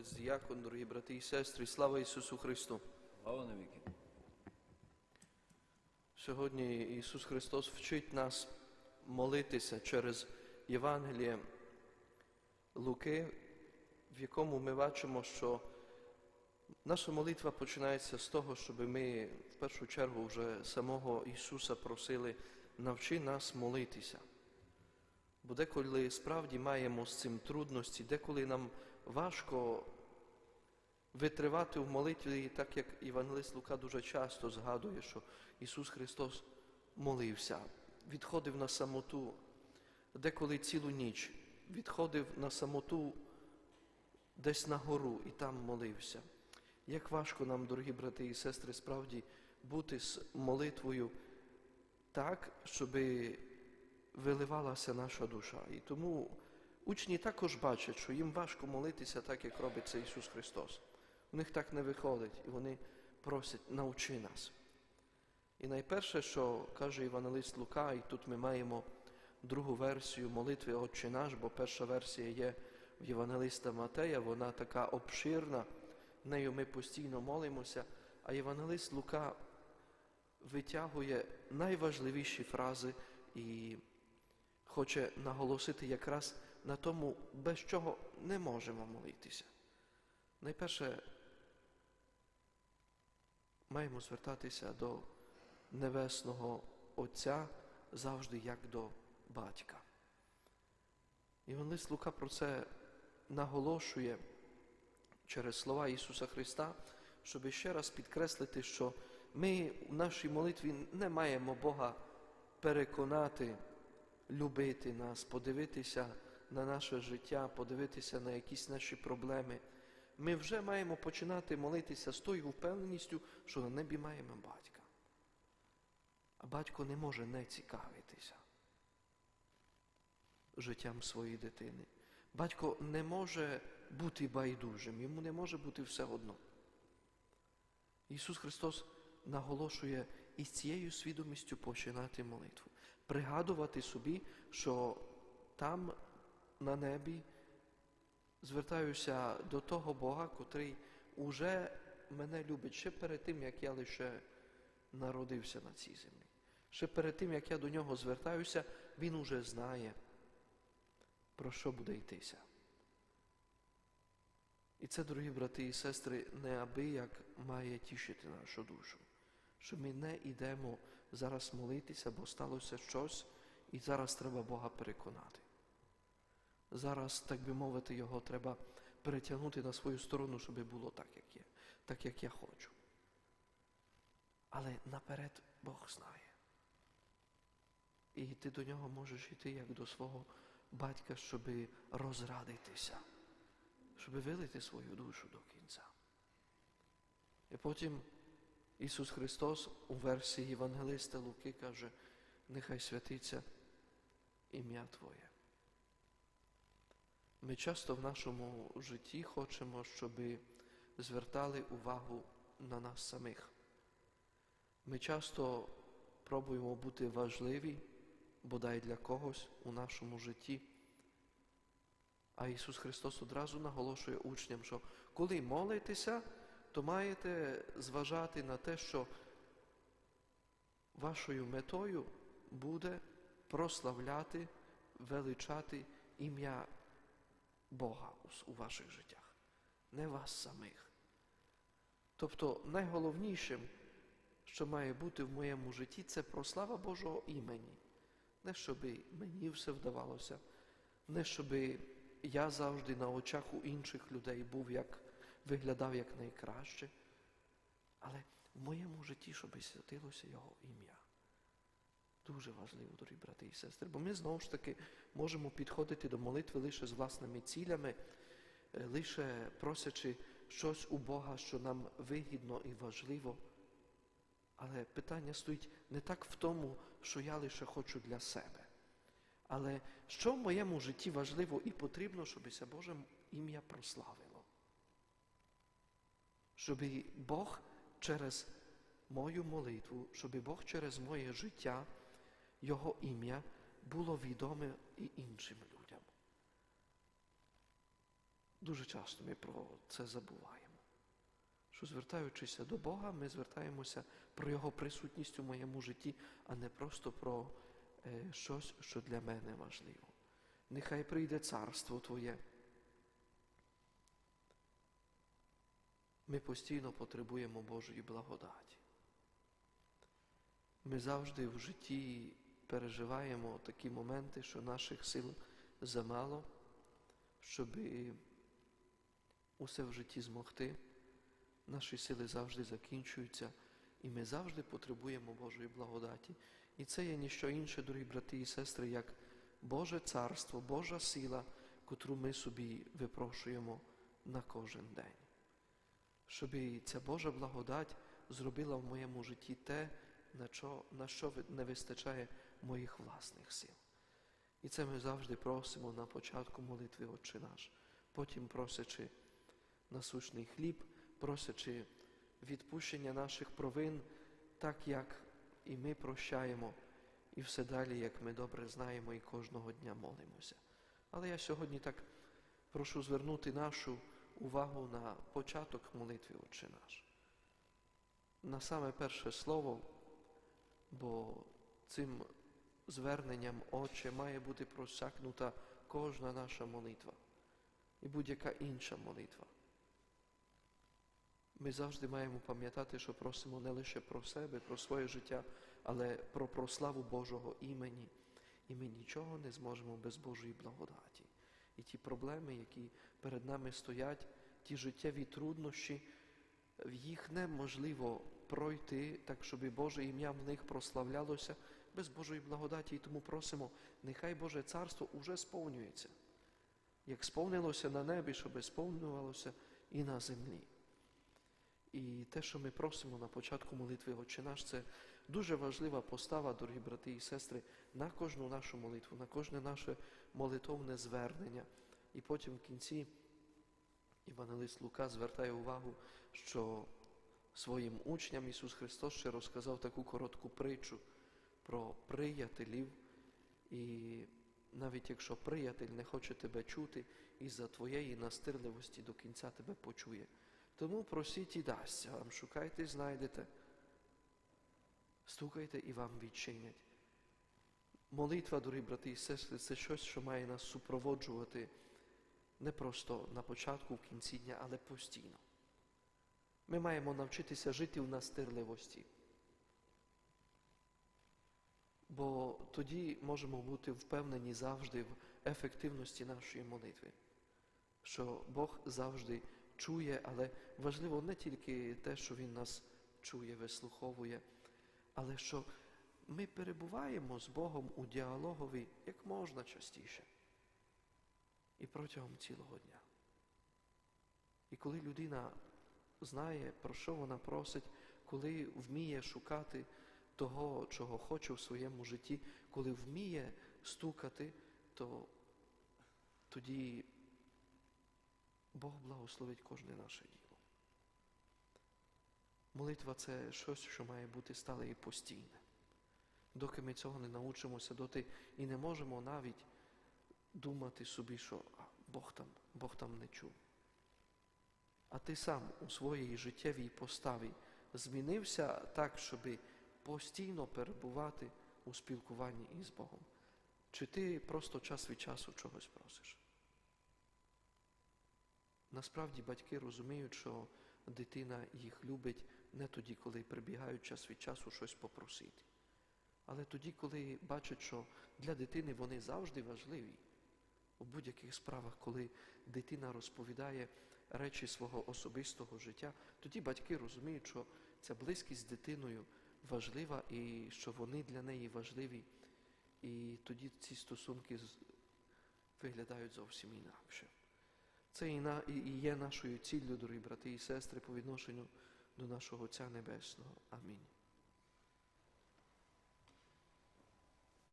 отець Діякон, дорогі брати і сестри, слава Ісусу Христу! Слава навіки. Сьогодні Ісус Христос вчить нас молитися через Євангеліє Луки, в якому ми бачимо, що наша молитва починається з того, щоб ми в першу чергу вже самого Ісуса просили, навчи нас молитися. Бо деколи справді маємо з цим трудності, деколи нам важко витривати в молитві, так як Євангелист Лука дуже часто згадує, що Ісус Христос молився, відходив на самоту, деколи цілу ніч, відходив на самоту десь на гору і там молився. Як важко нам, дорогі брати і сестри, справді бути з молитвою так, щоби виливалася наша душа. І тому учні також бачать, що їм важко молитися так, як робить це Ісус Христос. У них так не виходить, і вони просять, навчи нас. І найперше, що каже Івангелист Лука, і тут ми маємо другу версію молитви Отче наш, бо перша версія є в Євангелиста Матея, вона така обширна, нею ми постійно молимося, а Євангелист Лука витягує найважливіші фрази і хоче наголосити якраз на тому, без чого не можемо молитися. Найперше, маємо звертатися до Небесного Отця завжди як до батька. Іван Лука про це наголошує через слова Ісуса Христа, щоб ще раз підкреслити, що ми в нашій молитві не маємо Бога переконати, любити нас, подивитися на наше життя, подивитися на якісь наші проблеми. Ми вже маємо починати молитися з тою впевненістю, що на небі маємо батька. А батько не може не цікавитися життям своєї дитини. Батько не може бути байдужим, йому не може бути все одно. Ісус Христос наголошує із цією свідомістю починати молитву, пригадувати собі, що там на небі звертаюся до того Бога, котрий уже мене любить ще перед тим, як я лише народився на цій землі. Ще перед тим, як я до нього звертаюся, Він уже знає, про що буде йтися. І це, дорогі брати і сестри, неабияк має тішити нашу душу, що ми не йдемо зараз молитися, бо сталося щось, і зараз треба Бога переконати. Зараз, так би мовити, його треба перетягнути на свою сторону, щоб було так, як є, так, як я хочу. Але наперед Бог знає. І ти до нього можеш йти як до свого батька, щоб розрадитися, щоб вилити свою душу до кінця. І потім Ісус Христос у версії Євангелиста Луки каже, нехай святиться ім'я Твоє. Ми часто в нашому житті хочемо, щоб звертали увагу на нас самих. Ми часто пробуємо бути важливі, бодай для когось у нашому житті. А Ісус Христос одразу наголошує учням, що коли молитеся, то маєте зважати на те, що вашою метою буде прославляти, величати ім'я Бога у ваших життях, не вас самих. Тобто найголовнішим, що має бути в моєму житті, це прослава Божого імені. Не щоб мені все вдавалося, не щоб я завжди на очах у інших людей був, як виглядав як найкраще, але в моєму житті, щоб святилося Його ім'я. Дуже важливо, дорогі брати і сестри, бо ми знову ж таки можемо підходити до молитви лише з власними цілями, лише просячи щось у Бога, що нам вигідно і важливо. Але питання стоїть не так в тому, що я лише хочу для себе. Але що в моєму житті важливо і потрібно, щоб це Боже ім'я прославило? Щоб Бог через мою молитву, щоб Бог через моє життя, Його ім'я було відоме і іншим людям. Дуже часто ми про це забуваємо. Що звертаючися до Бога, ми звертаємося про Його присутність у моєму житті, а не просто про е, щось, що для мене важливо. Нехай прийде царство Твоє. Ми постійно потребуємо Божої благодаті. Ми завжди в житті переживаємо такі моменти, що наших сил замало, щоб усе в житті змогти. Наші сили завжди закінчуються, і ми завжди потребуємо Божої благодаті. І це є ніщо інше, дорогі брати і сестри, як Боже царство, Божа сила, котру ми собі випрошуємо на кожен день. Щоб ця Божа благодать зробила в моєму житті те, на що, на що не вистачає моїх власних сил. І це ми завжди просимо на початку молитви Отче наш, потім просячи насущний хліб, просячи відпущення наших провин, так як і ми прощаємо, і все далі, як ми добре знаємо і кожного дня молимося. Але я сьогодні так прошу звернути нашу увагу на початок молитви Отче наш. На саме перше слово, бо цим зверненням Отче має бути просякнута кожна наша молитва і будь-яка інша молитва. Ми завжди маємо пам'ятати, що просимо не лише про себе, про своє життя, але про прославу Божого імені. І ми нічого не зможемо без Божої благодаті. І ті проблеми, які перед нами стоять, ті життєві труднощі, їх неможливо пройти так, щоб Боже ім'я в них прославлялося без Божої благодаті. І тому просимо, нехай Боже царство уже сповнюється, як сповнилося на небі, щоб сповнювалося і на землі. І те, що ми просимо на початку молитви Отче наш, це дуже важлива постава, дорогі брати і сестри, на кожну нашу молитву, на кожне наше молитовне звернення. І потім в кінці Івангелист Лука звертає увагу, що своїм учням Ісус Христос ще розказав таку коротку притчу про приятелів. І навіть якщо приятель не хоче тебе чути, із-за твоєї настирливості до кінця тебе почує. Тому просіть і дасться вам, шукайте і знайдете, стукайте і вам відчинять. Молитва, дорогі брати і сестри, це щось, що має нас супроводжувати не просто на початку, в кінці дня, але постійно. Ми маємо навчитися жити в настирливості. Бо тоді можемо бути впевнені завжди в ефективності нашої молитви, що Бог завжди чує, але важливо не тільки те, що Він нас чує, вислуховує, але що ми перебуваємо з Богом у діалогові як можна частіше і протягом цілого дня. І коли людина знає, про що вона просить, коли вміє шукати того, чого хоче в своєму житті, коли вміє стукати, то тоді Бог благословить кожне наше діло. Молитва це щось, що має бути стале і постійне. Доки ми цього не научимося, доти і не можемо навіть думати собі, що Бог там, Бог там не чув. А ти сам у своїй життєвій поставі змінився так, щоб постійно перебувати у спілкуванні із Богом. Чи ти просто час від часу чогось просиш? Насправді батьки розуміють, що дитина їх любить не тоді, коли прибігають час від часу щось попросити. Але тоді, коли бачать, що для дитини вони завжди важливі у будь-яких справах, коли дитина розповідає речі свого особистого життя, тоді батьки розуміють, що ця близькість з дитиною важлива і що вони для неї важливі. І тоді ці стосунки виглядають зовсім інакше. Це і на, і є нашою ціллю, дорогі брати і сестри, по відношенню до нашого Отця Небесного. Амінь.